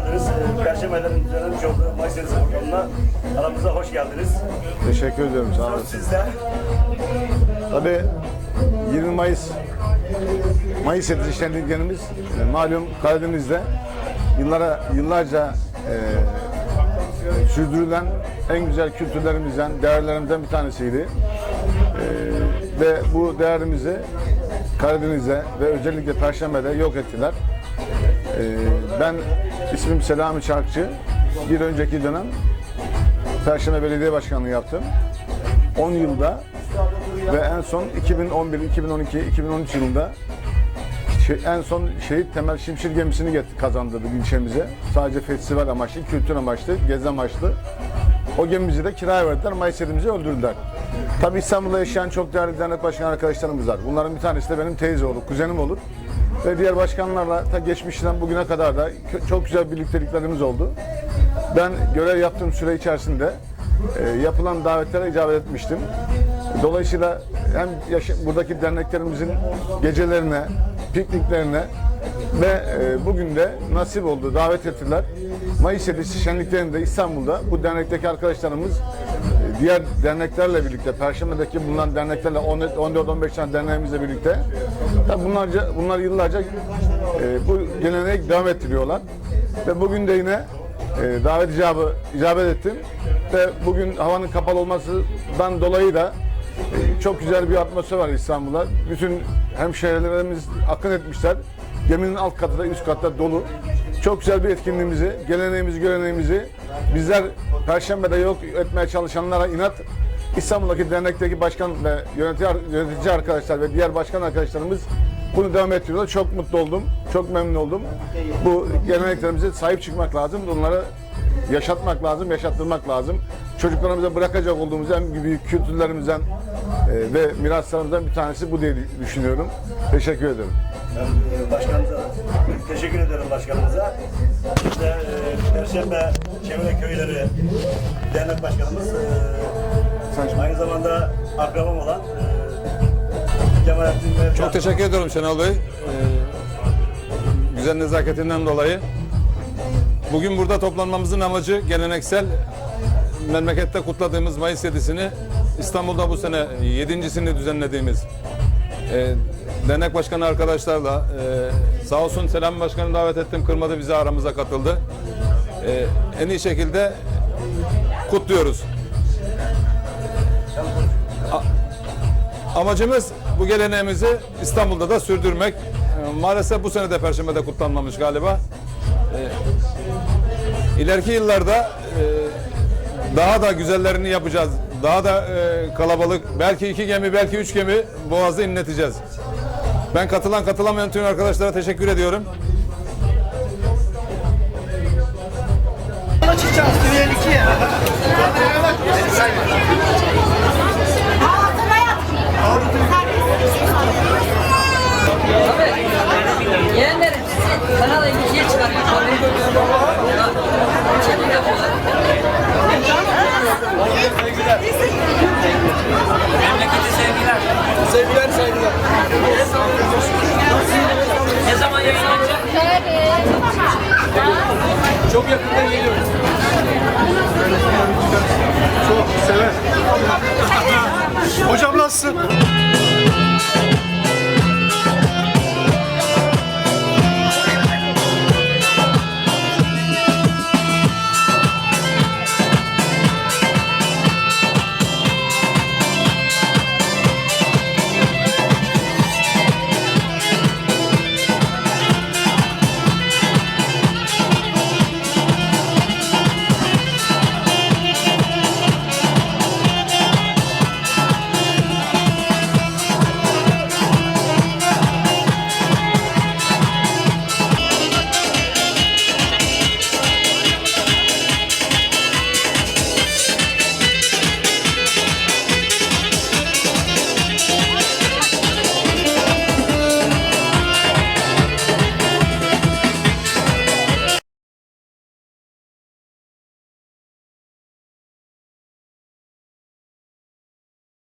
geldiniz. Perşembe aylarının düzenlenmiş olduğu Mayıs Deniz programına aramıza hoş geldiniz. Teşekkür ediyorum sağ Söz olasın. sizde. Tabii 20 Mayıs Mayıs Edisi şenliklerimiz e, malum Karadeniz'de yıllara yıllarca e, sürdürülen en güzel kültürlerimizden, değerlerimizden bir tanesiydi. E, ve bu değerimizi Karadeniz'de ve özellikle Perşembe'de yok ettiler. E, ben ismim Selami Çarkçı. Bir önceki dönem Perşembe Belediye Başkanlığı yaptım. 10 yılda ve en son 2011, 2012, 2013 yılında şey- en son şehit Temel Şimşir gemisini kazandırdık ilçemize. Sadece festival amaçlı, kültür amaçlı, gezi amaçlı. O gemimizi de kiraya verdiler, Mayıs yedimizi öldürdüler. Tabii İstanbul'da yaşayan çok değerli dernek başkan arkadaşlarımız var. Bunların bir tanesi de benim teyze olur, kuzenim olur. Ve diğer başkanlarla ta geçmişten bugüne kadar da çok güzel birlikteliklerimiz oldu. Ben görev yaptığım süre içerisinde e, yapılan davetlere icabet etmiştim. Dolayısıyla hem buradaki derneklerimizin gecelerine, pikniklerine ve e, bugün de nasip oldu, davet ettiler. Mayıs 7'si şenliklerinde İstanbul'da bu dernekteki arkadaşlarımız diğer derneklerle birlikte, Perşembe'deki bulunan derneklerle 14-15 tane derneğimizle birlikte tabii bunlarca, bunlar yıllarca e, bu geleneği devam ettiriyorlar. Ve bugün de yine e, davet icabı icabet ettim ve bugün havanın kapalı olmasından dolayı da e, çok güzel bir atmosfer var İstanbul'da. Bütün hemşehrilerimiz akın etmişler. Geminin alt katı da üst katta dolu. Çok güzel bir etkinliğimizi, geleneğimizi, göreneğimizi bizler Perşembe'de yok etmeye çalışanlara inat İstanbul'daki dernekteki başkan ve yönetici, arkadaşlar ve diğer başkan arkadaşlarımız bunu devam ettiriyorlar. Çok mutlu oldum. Çok memnun oldum. Bu geleneklerimize sahip çıkmak lazım. Bunları yaşatmak lazım, yaşattırmak lazım. Çocuklarımıza bırakacak olduğumuz en büyük kültürlerimizden e, ve miraslarımızdan bir tanesi bu diye düşünüyorum. Teşekkür ederim. Ben e, başkanımıza teşekkür ederim başkanımıza. İşte e, Perşembe Çevre Köyleri Dernek Başkanımız e, aynı zamanda akrabam olan e, Cemalettin Mevcut. Çok teşekkür ediyorum Şenol Bey. Ee, güzel nezaketinden dolayı. Bugün burada toplanmamızın amacı geleneksel memlekette kutladığımız Mayıs 7'sini İstanbul'da bu sene yedincisini düzenlediğimiz e, dernek başkanı arkadaşlarla e, sağ olsun Selam Başkanı davet ettim kırmadı bizi aramıza katıldı. E, en iyi şekilde kutluyoruz. Amacımız bu geleneğimizi İstanbul'da da sürdürmek. Ee, Maalesef bu sene de Perşembe'de kutlanmamış galiba. Ee, İleriki yıllarda e, daha da güzellerini yapacağız. Daha da e, kalabalık, belki iki gemi, belki üç gemi Boğaz'da inleteceğiz. Ben katılan katılamayan tüm arkadaşlara teşekkür ediyorum. Yeğenlerim, bana da ikiye çıkartın. Memlekete sevgiler. Sevgiler, saygılar. Ne zaman yayınlanacak? Çok yakında geliyoruz. Çok sever. Hocam nasılsın?